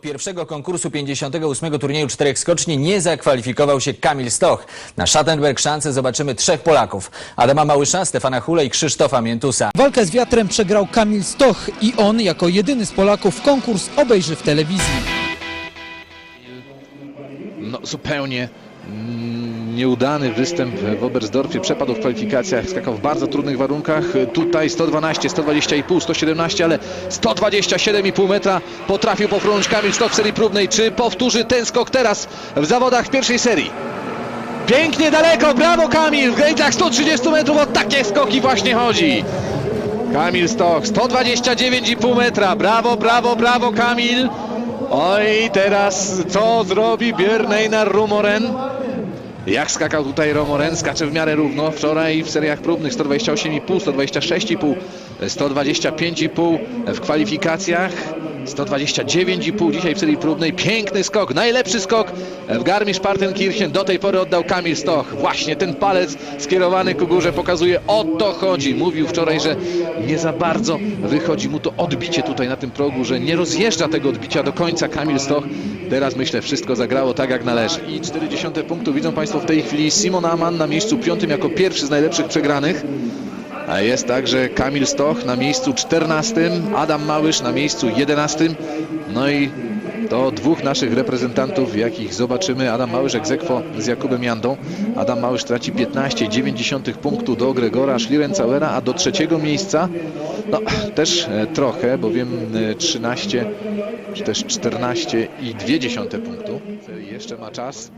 pierwszego konkursu 58 turnieju czterech skoczni nie zakwalifikował się Kamil Stoch. Na Schattenberg szanse zobaczymy trzech Polaków. Adama Małysza, Stefana Hule i Krzysztofa Miętusa. Walkę z wiatrem przegrał Kamil Stoch i on jako jedyny z Polaków konkurs obejrzy w telewizji. no, zupełnie nieudany występ w Oberstdorfie. Przepadł w kwalifikacjach, skakał w bardzo trudnych warunkach. Tutaj 112, 120,5, 117, ale 127,5 metra potrafił pofrunąć Kamil Stok w serii próbnej. Czy powtórzy ten skok teraz w zawodach w pierwszej serii? Pięknie daleko, brawo Kamil! W granicach 130 metrów o takie skoki właśnie chodzi. Kamil Stok, 129,5 metra. Brawo, brawo, brawo Kamil. Oj, teraz co zrobi Björneinar Rumoren? Jak skakał tutaj Romoren, skacze w miarę równo. Wczoraj w seriach próbnych 128,5, 126,5, 125,5 w kwalifikacjach. 129,5 dzisiaj w serii próbnej. Piękny skok, najlepszy skok w Garmisch-Partenkirchen. Do tej pory oddał Kamil Stoch. Właśnie ten palec skierowany ku górze pokazuje o to chodzi. Mówił wczoraj, że nie za bardzo wychodzi mu to odbicie tutaj na tym progu, że nie rozjeżdża tego odbicia do końca Kamil Stoch. Teraz myślę, wszystko zagrało tak jak należy. I 40 punktu widzą Państwo w tej chwili Simon Aman na miejscu piątym jako pierwszy z najlepszych przegranych. Jest także Kamil Stoch na miejscu 14, Adam Małysz na miejscu 11. No i to dwóch naszych reprezentantów, jakich zobaczymy. Adam Małysz egzekwo z Jakubem Jandą. Adam Małysz traci 15,9 punktu do Gregora Schlierencauera, a do trzeciego miejsca no też e, trochę, bowiem e, 13 czy też 14,2 punktu. Jeszcze ma czas.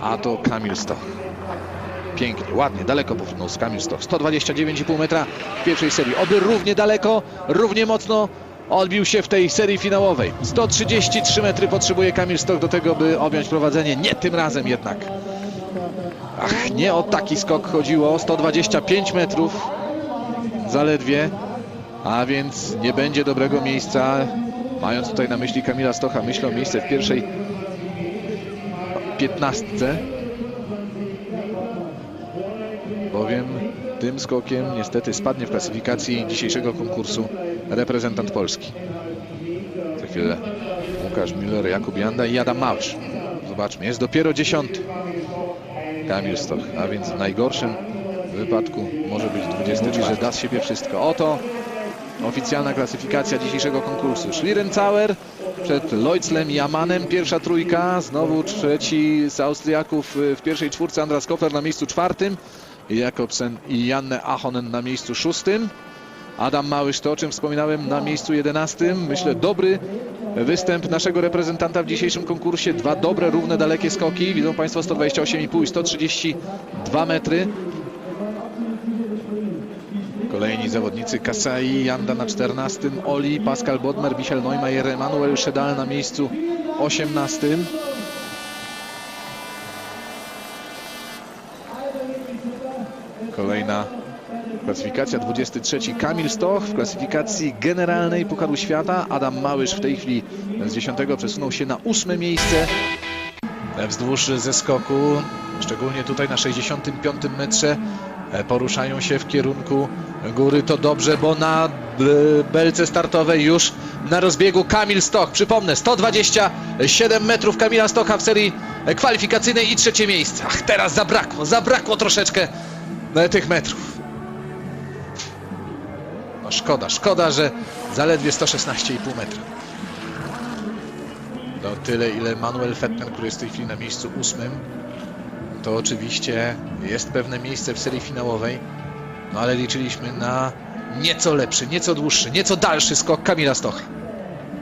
A to Kamil Stoch. Pięknie, ładnie, daleko powrócił z Kamil Stoch. 129,5 metra w pierwszej serii. Oby równie daleko, równie mocno odbił się w tej serii finałowej. 133 metry potrzebuje Kamil Stoch do tego, by objąć prowadzenie. Nie tym razem jednak. Ach, nie o taki skok chodziło. 125 metrów zaledwie. A więc nie będzie dobrego miejsca. Mając tutaj na myśli Kamila Stocha, myślę o miejsce w pierwszej piętnastce. Bowiem tym skokiem niestety spadnie w klasyfikacji dzisiejszego konkursu reprezentant Polski. Za chwilę Łukasz Miller, Jakub Janda i Adam Małysz. Zobaczmy, jest dopiero dziesiąty. Kamil Stoch, a więc w najgorszym wypadku może być 20, że da z siebie wszystko. Oto oficjalna klasyfikacja dzisiejszego konkursu. Schlierencauer przed Leutzlem i Amanem. Pierwsza trójka, znowu trzeci z Austriaków y, w pierwszej czwórce. Andras Kofler na miejscu czwartym. Jakobsen i Janne Ahonen na miejscu szóstym. Adam Małysz, to o czym wspominałem, na miejscu jedenastym. Myślę, dobry występ naszego reprezentanta w dzisiejszym konkursie. Dwa dobre, równe, dalekie skoki. Widzą Państwo 128,5 i 132 metry. Kolejni zawodnicy Kasai, Janda na 14, Oli, Pascal Bodmer, Michel Neumayer, Emanuel Szedal na miejscu 18. Kolejna klasyfikacja 23 Kamil Stoch w klasyfikacji generalnej Pucharu Świata. Adam Małysz w tej chwili z 10 przesunął się na ósme miejsce wzdłuż zeskoku. Szczególnie tutaj na 65 metrze e, poruszają się w kierunku góry. To dobrze, bo na e, belce startowej już na rozbiegu Kamil Stoch. Przypomnę, 127 metrów Kamila Stocha w serii e, kwalifikacyjnej i trzecie miejsce. Ach, teraz zabrakło, zabrakło troszeczkę e, tych metrów. No szkoda, szkoda, że zaledwie 116,5 metra. To tyle, ile Manuel Fettner, który jest w tej chwili na miejscu ósmym. To oczywiście jest pewne miejsce w serii finałowej. No ale liczyliśmy na nieco lepszy, nieco dłuższy, nieco dalszy skok Kamila Stocha.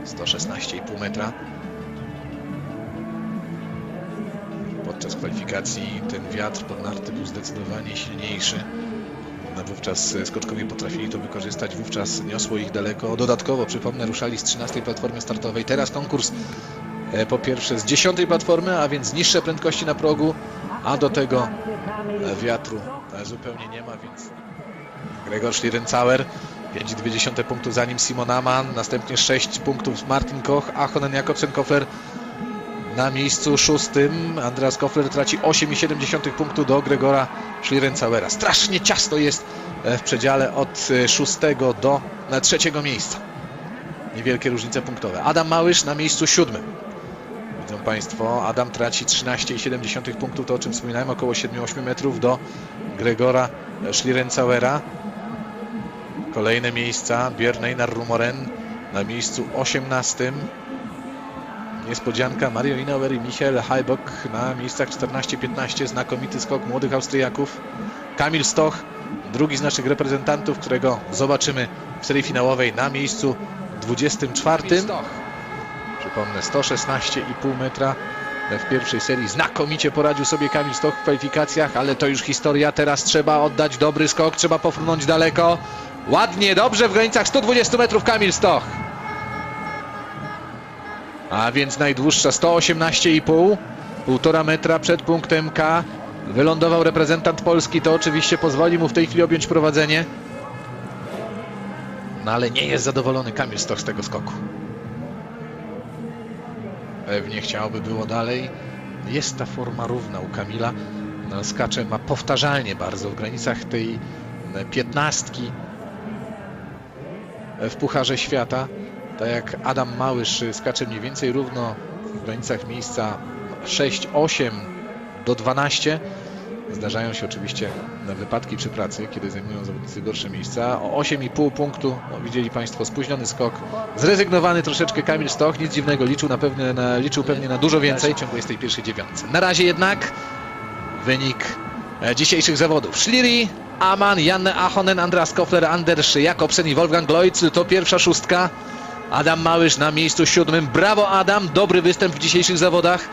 116,5 metra. Podczas kwalifikacji ten wiatr pod narty był zdecydowanie silniejszy. No, Wówczas skoczkowie potrafili to wykorzystać, wówczas niosło ich daleko. Dodatkowo, przypomnę, ruszali z 13 platformy startowej. Teraz konkurs e, po pierwsze z 10 platformy, a więc niższe prędkości na progu, a do tego e, wiatru e, zupełnie nie ma, więc Gregor Schlierencauer 5,2 punktu za nim Simon Amann, następnie 6 punktów Martin Koch, Ahonen Jakobsen Kofler na miejscu szóstym. Andreas Kofler traci 8,7 punktu do Gregora Schlierencauera. Strasznie ciasno jest e, w przedziale od e, szóstego do e, trzeciego miejsca. niewielkie różnice punktowe. Adam Małysz na miejscu siódmym. Widzą Państwo, Adam traci 13,7 punktów, to o czym wspominałem, około 7-8 metrów do Gregora Schlierencauera. Kolejne miejsca, Björn Rumoren na miejscu 18. Niespodzianka, Mario Inauer i Michael Heibok na miejscach 14-15. Znakomity skok młodych Austriaków. Kamil Stoch, drugi z naszych reprezentantów, którego zobaczymy w serii finałowej na miejscu 24. Przypomnę, 116,5 metra w pierwszej serii. Znakomicie poradził sobie Kamil Stoch w kwalifikacjach, ale to już historia. Teraz trzeba oddać dobry skok, trzeba pofrunąć daleko. Ładnie, dobrze w granicach 120 metrów Kamil Stoch. A więc najdłuższa 118,5. Półtora metra przed punktem K. Wylądował reprezentant Polski. To oczywiście pozwoli mu w tej chwili objąć prowadzenie. No ale nie jest zadowolony Kamil Stoch z tego skoku. Pewnie chciałby było dalej. Jest ta forma równa u Kamila. No, skacze ma powtarzalnie bardzo w granicach tej piętnastki w Pucharze Świata. Tak jak Adam Małysz skacze mniej więcej równo w granicach miejsca 6-8 do 12. Zdarzają się oczywiście wypadki przy pracy, kiedy zajmują zawodnicy gorsze miejsca. O 8,5 punktu, no, widzieli Państwo, spóźniony skok. Zrezygnowany troszeczkę Kamil Stoch, nic dziwnego, liczył, na pewne, na, liczył pewnie na dużo więcej w ciągu jest tej pierwszej dziewiątce. Na razie jednak wynik e, dzisiejszych zawodów. Schlieri, Aman, Janne Ahonen, Andreas Kofler, Anders Jakobsen i Wolfgang Loitz to pierwsza szóstka. Adam Małysz na miejscu siódmym. Brawo Adam, dobry występ w dzisiejszych zawodach.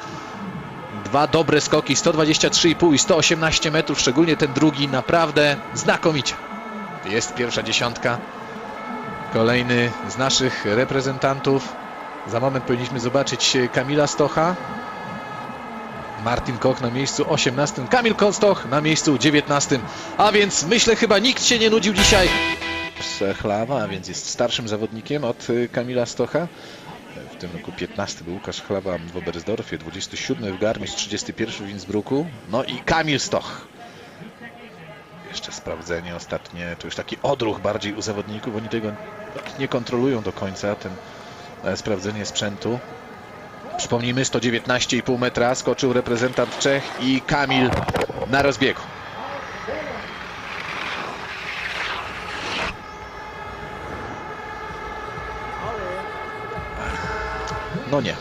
Dwa dobre skoki, 123,5 i 118 metrów, szczególnie ten drugi, naprawdę znakomicie. Jest pierwsza dziesiątka. Kolejny z naszych reprezentantów. Za moment powinniśmy zobaczyć Kamila Stocha. Martin Koch na miejscu 18, Kamil Kostoch na miejscu 19. A więc myślę chyba nikt się nie nudził dzisiaj. Chlawa, a więc jest starszym zawodnikiem od y, Kamila Stocha. W tym roku 15 był Łukasz Chlawa w Oberstdorfie, 27 w Garmisch, 31 w Innsbrucku. No i Kamil Stoch. Jeszcze sprawdzenie ostatnie, to już taki odruch bardziej u zawodników, oni tego nie kontrolują do końca, ten e, sprawdzenie sprzętu. Przypomnijmy, 119,5 metra skoczył reprezentant Czech i Kamil na rozbiegu. No nie.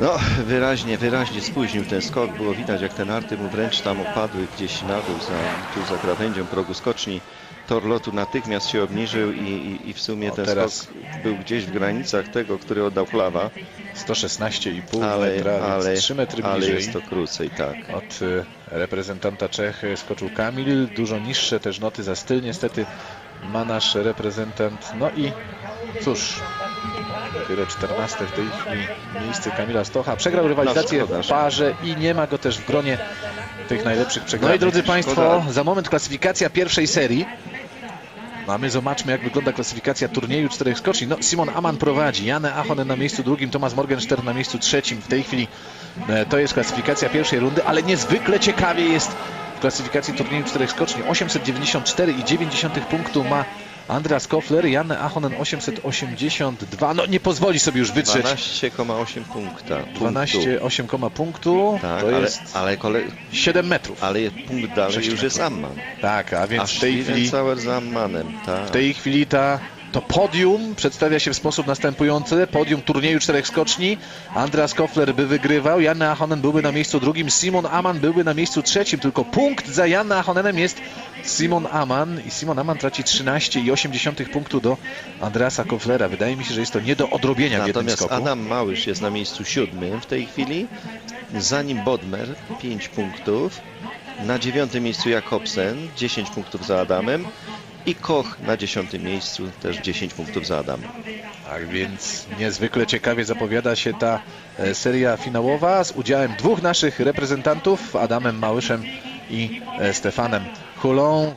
No, wyraźnie, wyraźnie spóźnił ten skok. Było widać, jak te narty mu wręcz tam opadły gdzieś na dół, za, tu za krawędzią progu skoczni. Tor lotu natychmiast się obniżył i, i, i w sumie No ten teraz- skok był gdzieś w granicach tego, który oddał Chlawa, 116,5 ale, metra, ale, więc 3 metry ale bliżej. jest to krócej, tak. Od y, reprezentanta Czech skoczył Kamil. Dużo niższe też noty za styl niestety ma nasz reprezentant. No i cóż, dopiero 14 w tej chwili miejsce Kamila Stocha. Przegrał rywalizację szkoda, w parze i nie ma go też w gronie tych najlepszych przegranych. No i drodzy. Państwo, za moment klasyfikacja pierwszej serii. A my zobaczmy, jak wygląda klasyfikacja turnieju czterech skoczni. No, Simon Aman prowadzi, Janne Ahonen na miejscu drugim, Tomasz Morgenstern na miejscu trzecim. W tej chwili e, to jest klasyfikacja pierwszej rundy, ale niezwykle ciekawie jest w klasyfikacji turnieju czterech skoczni. 894,9 punktu ma Andreas Kofler, Janne Ahonen 882. No nie pozwoli sobie już wytrzeć 12,8 punkta. 12, punktu. 8, punktu. Tak, to ale, jest ale, kole, 7 metrów. ale punkt dalej już jest metrów. Amman. Tak, a więc A w tej chwili... całe z Ammanem, tak. W tej chwili ta, to podium przedstawia się w sposób następujący. Podium turnieju czterech skoczni. Andreas Kofler by wygrywał, Janne Ahonen byłby na miejscu drugim, Simon Aman byłby na miejscu trzecim. Tylko punkt za Janne Ahonenem jest Simon Aman i Simon Aman traci 13,8 punktu do Andreasa Koflera. Wydaje mi się, że jest to nie do odrobienia w jednym Natomiast skoku. Adam Małysz jest na miejscu siódmym w tej chwili. Za nim Bodmer 5 punktów. Na dziewiątym miejscu Jakobsen 10 punktów za Adamem. I Koch na dziesiątym miejscu też 10 punktów za Adamem. Tak więc niezwykle ciekawie zapowiada się ta e, seria finałowa z udziałem dwóch naszych reprezentantów, Adamem Małyszem i e, Stefanem Hulą.